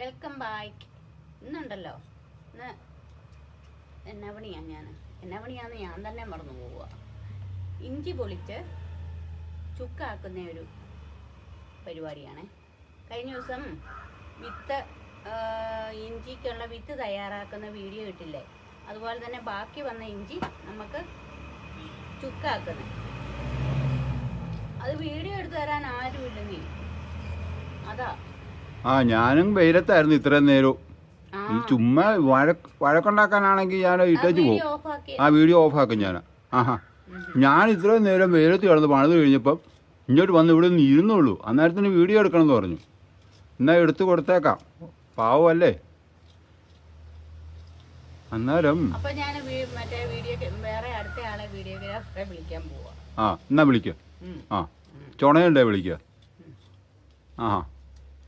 Welcome back ഇന്നുണ്ടല്ലോ. ഇന്ന് എന്നാ പണിയാ ഞാൻ എന്നാ പണിയാന്ന് ഞാൻ തന്നെ മറന്നു പോവുക ഇഞ്ചി പൊളിച്ച് ചുക്കാക്കുന്ന ഒരു പരിപാടിയാണ്. കഴിഞ്ഞ ദിവസം വിത്ത് ഇഞ്ചിക്കുള്ള വിത്ത് തയ്യാറാക്കുന്ന വീഡിയോ ഇട്ടില്ലേ? അതുപോലെ തന്നെ ബാക്കി വന്ന ഇഞ്ചി നമുക്ക് ചുക്കാക്കുന്നത് അത് വീഡിയോ എടുത്തു തരാൻ ആരുമില്ലെന്നേ. അതാ. ആ ഞാനും വെയിലത്തായിരുന്നു ഇത്രയും നേരവും. ചുമ്മാ വഴക്ക് വഴക്കുണ്ടാക്കാനാണെങ്കിൽ ഞാൻ ഇട്ടേച്ച് പോകും. ആ വീഡിയോ ഓഫാക്കും ഞാൻ. ആഹാ. ഞാൻ ഇത്രയും നേരം വെയിലത്ത് കിടന്ന് പണിത് കഴിഞ്ഞപ്പം ഇങ്ങോട്ട് വന്ന് ഇവിടെ നിന്ന് ഇരുന്നുള്ളൂ. അന്നേരത്തിന് വീഡിയോ എടുക്കണമെന്ന് പറഞ്ഞു. എന്നാ എടുത്തു കൊടുത്തേക്കാം. പാവമല്ലേ അന്നേരം ആ എന്നാ വിളിക്കുക ആ. ചുണയുണ്ടേ വിളിക്കുക ആഹാ.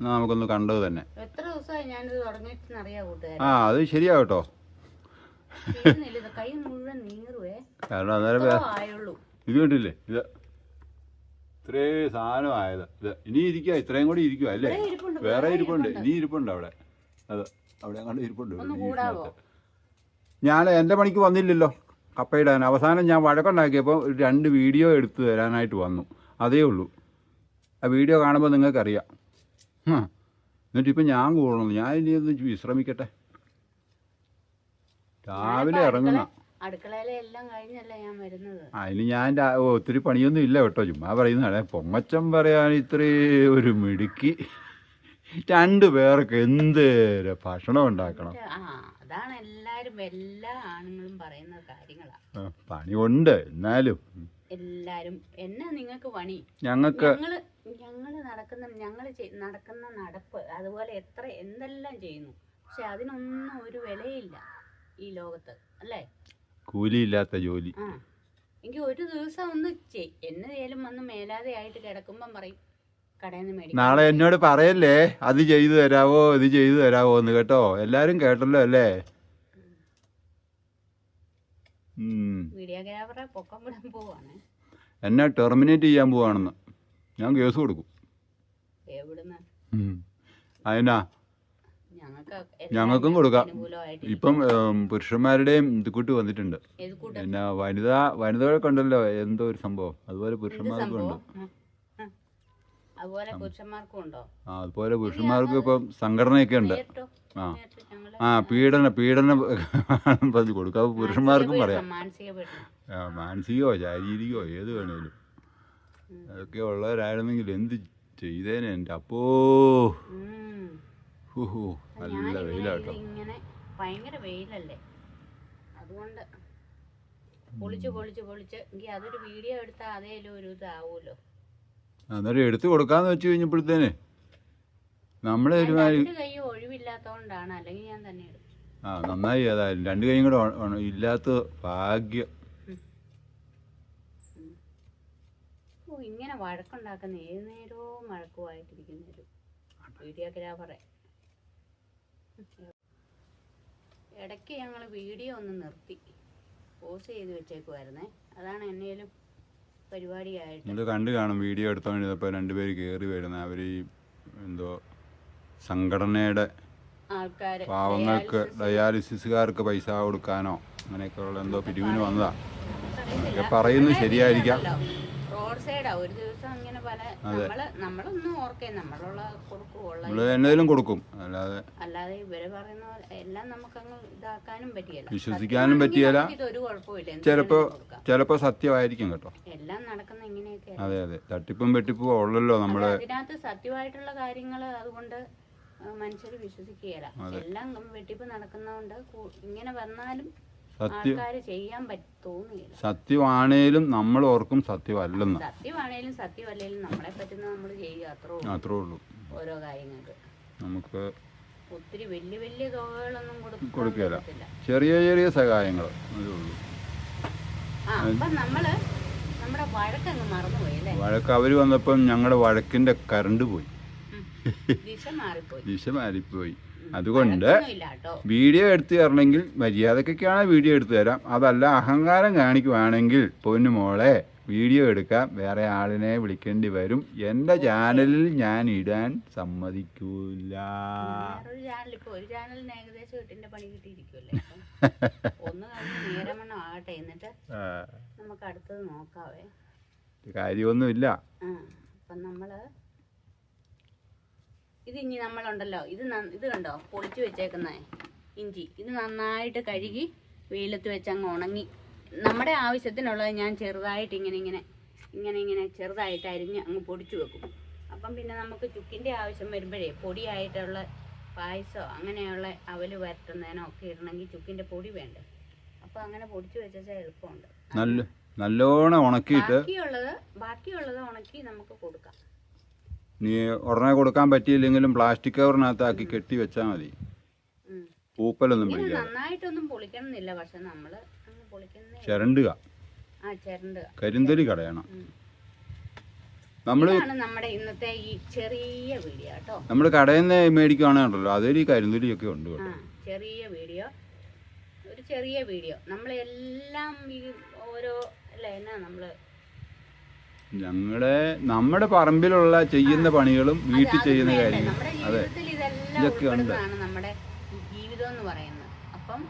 നമുക്കൊന്ന് കണ്ടത് തന്നെ. എത്ര ദിവസമായി ഞാനിത് ആ അത് ശരിയാ കേട്ടോ ചെയ്യുന്നില്ല കൈ മുഴുവൻ നീറുവേ. കാരണം അന്നേരം ഇത്രേ വേ- ആയുള്ളൂ. ഇത് കണ്ടില്ലേ? ഇത് ഇത്രേ സാധനം ആയത്. ഇത് ഇനി ഇരിക്കുക ഇത്രയും കൂടി ഇരിക്കുക അല്ലേ? ഇരിപ്പുണ്ട്, വേറെ വേറെ ഇരിപ്പുണ്ട്. ഇനി ഇരിപ്പുണ്ട് അവിടെ. അത് അവിടെ അങ്ങോട്ട് ഇരിപ്പുണ്ട്. ഒന്ന് ഈ കൂടാവോ? വീട്ടിനകത്ത്. ഞാൻ എന്റെ പണിക്ക് വന്നില്ലല്ലോ കപ്പയിടാൻ. അവസാനം ഞാൻ വഴക്കുണ്ടാക്കിയപ്പോൾ ഒരു രണ്ട് വീഡിയോ എടുത്തു തരാനായിട്ട് വന്നു. അതേ ഉള്ളൂ. ആ വീഡിയോ കാണുമ്പോൾ നിങ്ങൾക്കറിയാം. ഹ്. എന്നിട്ട് ഇപ്പം ഞാൻ കൂടണം. ഞാൻ ഇനി ഒന്ന് വിശ്രമിക്കട്ടെ. രാവിലെ ഇറങ്ങുന്ന. അടുക്കളയിലെ എല്ലാം കഴിഞ്ഞല്ല ഞാൻ വരുന്നത്? അതിന് ഞാൻ ഒത്തിരി പണിയൊന്നും ഇല്ല കേട്ടോ. ചുമ്മാ പറയുന്നതാണ്. പൊങ്ങച്ചം പറയാൻ ഇത്രേ ഒരു മിടുക്കി. രണ്ടു പേർക്ക് എന്തേരെ ഭക്ഷണം ഉണ്ടാക്കണം? ആ അതാണ് എല്ലാരും എല്ലാ ആണുങ്ങളും പറയുന്ന കാര്യങ്ങളാ. ആ, പണിയുണ്ട്. എന്നാലും. എല്ലാരും എന്നാ നിങ്ങൾക്ക് പണി? ഞങ്ങൾക്ക് ഞങ്ങൾ ഞങ്ങൾ നടക്കുന്ന ഞങ്ങൾ നടക്കുന്ന നടപ്പ് അതുപോലെ എത്ര എന്തെല്ലാം ചെയ്യുന്നു? പക്ഷെ അതിനൊന്നും ഒരു വിലയില്ല ഈ ലോകത്ത് അല്ലേ? കൂലിയില്ലാത്ത ജോലി. ആ. എങ്കിൽ ഒരു ദിവസം ഒന്ന് ചെയ് എന്നതേലും വന്ന് മേലാതെ ആയിട്ട് കിടക്കുമ്പം പറയും കടയിൽ നിന്ന് മേടിക്കും നാളെ എന്നോട് പറയല്ലേ അത് ചെയ്തു തരാവോ ഇത് ചെയ്തു തരാവോ എന്ന് കേട്ടോ. എല്ലാരും കേട്ടല്ലോ അല്ലേ. വീഡിയോഗ്രാഫറെ പൊക്കം വിടാൻ പോവാണ്. എന്നെ ടെർമിനേറ്റ് ചെയ്യാൻ പോവാണെന്ന്. ഞാൻ കേസ് കൊടുക്കും. അതിനാ ഞങ്ങൾക്ക് കൊടുക്കാം. ഇപ്പം പുരുഷന്മാരുടെയും ഇത് കൂട്ടി വന്നിട്ടുണ്ട് പിന്നെ വനിതാ വനിതകളൊക്കെ ഉണ്ടല്ലോ എന്തോ ഒരു സംഭവം. അതുപോലെ പുരുഷന്മാർക്കും ഉണ്ട്. അതുപോലെ പുരുഷന്മാർക്കും ഇപ്പം സംഘടനയൊക്കെ ഉണ്ട്. ആ. ആ പീഡന പീഡനം പറഞ്ഞു കൊടുക്കാം. അപ്പോൾ പുരുഷന്മാർക്കും പറയാം. മാനസികമോ ശാരീരികമോ ഏത് വേണേലും. അതൊക്കെ ഉള്ളവരായിരുന്നെങ്കിൽ എന്ത് ചെയ്തേനെ എന്റെ അപ്പോ. നല്ല വെയിലാട്ടോ. ഭയങ്കര വെയിലല്ലേ? അതുകൊണ്ട് പൊളിച്ച് പൊളിച്ച് പൊളിച്ച്. എങ്കിൽ അതൊരു വീഡിയോ എടുത്താൽ അതേലും ഒരു ഇതാവുമല്ലോ അന്നേരം എടുത്തു കൊടുക്കാന്ന് വെച്ച് കഴിഞ്ഞപ്പോഴത്തേന് നമ്മളെ ഒരു ഒരുമാതിരി രണ്ട് അല്ലെങ്കിൽ ഞാൻ തന്നെ ആ നന്നായി ഏതായാലും രണ്ട് കൈയും കൂടെ ഇല്ലാത്ത ഭാഗ്യം. ഓ ഇങ്ങനെ വഴക്കുണ്ടാക്കുന്ന ഏത് നേരവും വഴക്കുമായിട്ടിരിക്കുന്ന ഒരു വീഡിയോഗ്രാഫറെ ഇടയ്ക്ക് ഞങ്ങൾ വീഡിയോ ഒന്ന് നിർത്തി. പോസ് ചെയ്ത് വെച്ചേക്കുമായിരുന്നേ അതാണ് എന്നേലും പരിപാടിയായിട്ട്. നിങ്ങൾ കണ്ടു കാണും വീഡിയോ എടുത്തോണ്ടിരുന്നപ്പോൾ രണ്ടുപേര് കേറി വരുന്ന അവർ ഈ എന്തോ സംഘടനയുടെ ആൾക്കാർ പാവങ്ങൾക്ക് ഡയാലിസിസുകാർക്ക് പൈസ കൊടുക്കാനോ അങ്ങനെയൊക്കെ ഉള്ള എന്തോ പിരിവിന് വന്നതാ. പറയുന്നു പറയുന്നത് ശരിയായിരിക്കാം. റോഡ് ഒരു ദിവസം ഇങ്ങനെ പല നമ്മൾ നമ്മളൊന്നും ഓർക്കേ നമ്മളുള്ള കൊടുക്കുള്ള എന്നതിലും കൊടുക്കും. അല്ലാതെ അല്ലാതെ ഇവർ പറയുന്ന എല്ലാം നമുക്കങ്ങ് ഇതാക്കാനും പറ്റിയല്ല വിശ്വസിക്കാനും പറ്റിയല്ല. ഇതൊരു കുഴപ്പമില്ല ചിലപ്പോ ചിലപ്പോൾ വേണേലും സത്യമായിരിക്കും കേട്ടോ. എല്ലാം നടക്കുന്ന ഇങ്ങനെയൊക്കെ അതെ അതെ. തട്ടിപ്പും വെട്ടിപ്പും ഉള്ളല്ലോ നമ്മൾ. അതിനകത്ത് സത്യമായിട്ടുള്ള കാര്യങ്ങൾ അതുകൊണ്ട് മനുഷ്യർ വിശ്വസിക്കുകയില്ല എല്ലാം വെട്ടിപ്പ് നടക്കുന്നതുകൊണ്ട് ഇങ്ങനെ വന്നാലും സത്യം ചെയ്യാൻ പറ്റ സത്യമാണേലും നമ്മൾ ഓർക്കും സത്യമല്ലെന്ന്. സത്യമാണേലും സത്യമല്ലേലും നമ്മളെ പറ്റുന്ന നമ്മൾ ചെയ്യുക അത്രേ ഉള്ളൂ. അത്രേ ഉള്ളൂ. ഓരോ കാര്യങ്ങൾക്ക്. നമുക്ക് ഒത്തിരി വലിയ വലിയ തുകകളൊന്നും കൊടുക്കില്ല ചെറിയ ചെറിയ സഹായങ്ങൾ. വഴക്ക് അവർ വന്നപ്പം ഞങ്ങളുടെ വഴക്കിന്റെ കറണ്ട് പോയി. ദിശ മാറിപ്പോയി. അതുകൊണ്ട് വീഡിയോ എടുത്തു തരണമെങ്കിൽ മര്യാദക്കൊക്കെയാണ് വീഡിയോ എടുത്തു തരാം. അതല്ല അഹങ്കാരം കാണിക്കുവാണെങ്കിൽ പൊന്നു മോളെ വീഡിയോ എടുക്കാം. വേറെ ആളിനെ വിളിക്കേണ്ടി വരും. എന്റെ ചാനലിൽ ഞാൻ ഇടാൻ സമ്മതിക്കൂല. കാര്യമൊന്നുമില്ല. നമ്മൾ ഇത് ഇനി നമ്മളുണ്ടല്ലോ. ഇത് ഇത് കണ്ടോ? പൊളിച്ചു വെച്ചേക്കുന്നേ. ഇഞ്ചി. ഇത് നന്നായിട്ട് കഴുകി വെയിലത്ത് വെച്ച് അങ്ങ് ഉണങ്ങി. നമ്മുടെ ആവശ്യത്തിനുള്ളത് ഞാൻ ചെറുതായിട്ട് ഇങ്ങനെ ഇങ്ങനെ ഇങ്ങനെ ഇങ്ങനെ ചെറുതായിട്ട് അരിഞ്ഞ് അങ്ങ് പൊടിച്ചു വെക്കും. അപ്പം പിന്നെ നമുക്ക് ചുക്കിന്റെ ആവശ്യം വരുമ്പോഴേ പൊടിയായിട്ടുള്ള പായസോ അങ്ങനെയുള്ള അവൽ വരട്ടുന്നതിനോ ഒക്കെ ഇടണമെങ്കിൽ ചുക്കിന്റെ പൊടി വേണ്ട. അപ്പം അങ്ങനെ പൊടിച്ചു വെച്ചാൽ എളുപ്പമുണ്ട്. നല്ല നല്ലോണം ഉണക്കിയിട്ട് ബാക്കിയുള്ളത് ബാക്കിയുള്ളത് ഉണക്കി നമുക്ക് കൊടുക്കാം. നീ ഉടനെ കൊടുക്കാൻ പറ്റിയില്ലെങ്കിലും പ്ലാസ്റ്റിക് കവറിനകത്താക്കി കെട്ടി വെച്ചാൽ മതി. പൂപ്പലൊന്നും പിടിക്കാതെ. നന്നായിട്ടൊന്നും പൊളിക്കണമെന്നില്ല പക്ഷെ നമ്മൾ അങ്ങ് പൊളിക്കുന്നേ ചിരണ്ടുക. ആ കരിന്തലി ഉം. നമ്മൾ ഇതാണ് നമ്മുടെ ഇന്നത്തെ ഈ ചെറിയ വീഡിയോ കേട്ടോ. നമ്മൾ കടയിൽ നിന്ന് മേടിക്കുകയാണെന്നുണ്ടല്ലോ അതിൽ ഈ കരിന്തലിയൊക്കെ ഉണ്ട് ആ കേട്ടോ ചെറിയ വീഡിയോ. ഒരു ചെറിയ വീഡിയോ. നമ്മളെല്ലാം ഈ ഓരോ അല്ല എന്നാ നമ്മൾ ഞങ്ങളെ നമ്മുടെ പറമ്പിലുള്ള ചെയ്യുന്ന പണികളും വീട്ടിൽ ചെയ്യുന്ന കാര്യങ്ങളും. കാര്യങ്ങൾ അതെ. ഇതൊക്കെ ഉണ്ട്. നമ്മുടെ ജീവിതം എന്ന് പറയുന്നത്. അപ്പം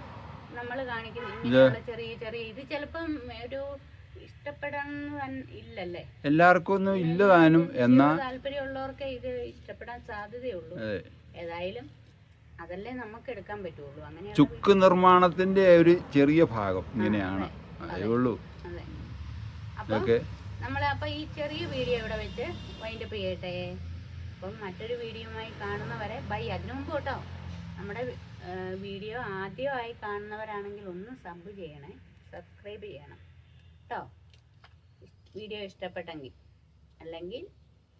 നമ്മൾ കാണിക്കുന്ന ചെറിയ ചെറിയ ഇത് ചിലപ്പം ഒരു എല്ലാവർക്കും ഒന്നും ഇല്ല താനും എന്നാ താല്പര്യമുള്ളവർക്ക് ഇത് ഇഷ്ടപ്പെടാൻ സാധ്യതയുള്ളൂ. ഏതായാലും അതല്ലേ നമുക്ക് എടുക്കാൻ പറ്റുള്ളൂ. അങ്ങനെ ചുക്ക് നിർമ്മാണത്തിന്റെ ഒരു ചെറിയ ഭാഗം ഇങ്ങനെയാണ്. അതേ. ഉള്ളൂ. ഇതൊക്കെ നമ്മൾ അപ്പൊ ഈ ചെറിയ വീഡിയോ ഇവിടെ വെച്ച് വൈൻഡപ്പ് ചെയ്യട്ടെ. അപ്പം മറ്റൊരു വീഡിയോയുമായി കാണുന്നവരെ ബൈ അതിനു മുമ്പ് കേട്ടോ നമ്മുടെ വീഡിയോ ആദ്യമായി കാണുന്നവരാണെങ്കിൽ ഒന്ന് സബ് ചെയ്യണേ സബ്സ്ക്രൈബ് ചെയ്യണം. കേട്ടോ വീഡിയോ ഇഷ്ടപ്പെട്ടെങ്കിൽ അല്ലെങ്കിൽ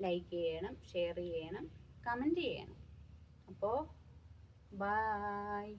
ലൈക്ക് ചെയ്യണം ഷെയർ ചെയ്യണം കമന്റ് ചെയ്യണം. അപ്പോൾ ബായ്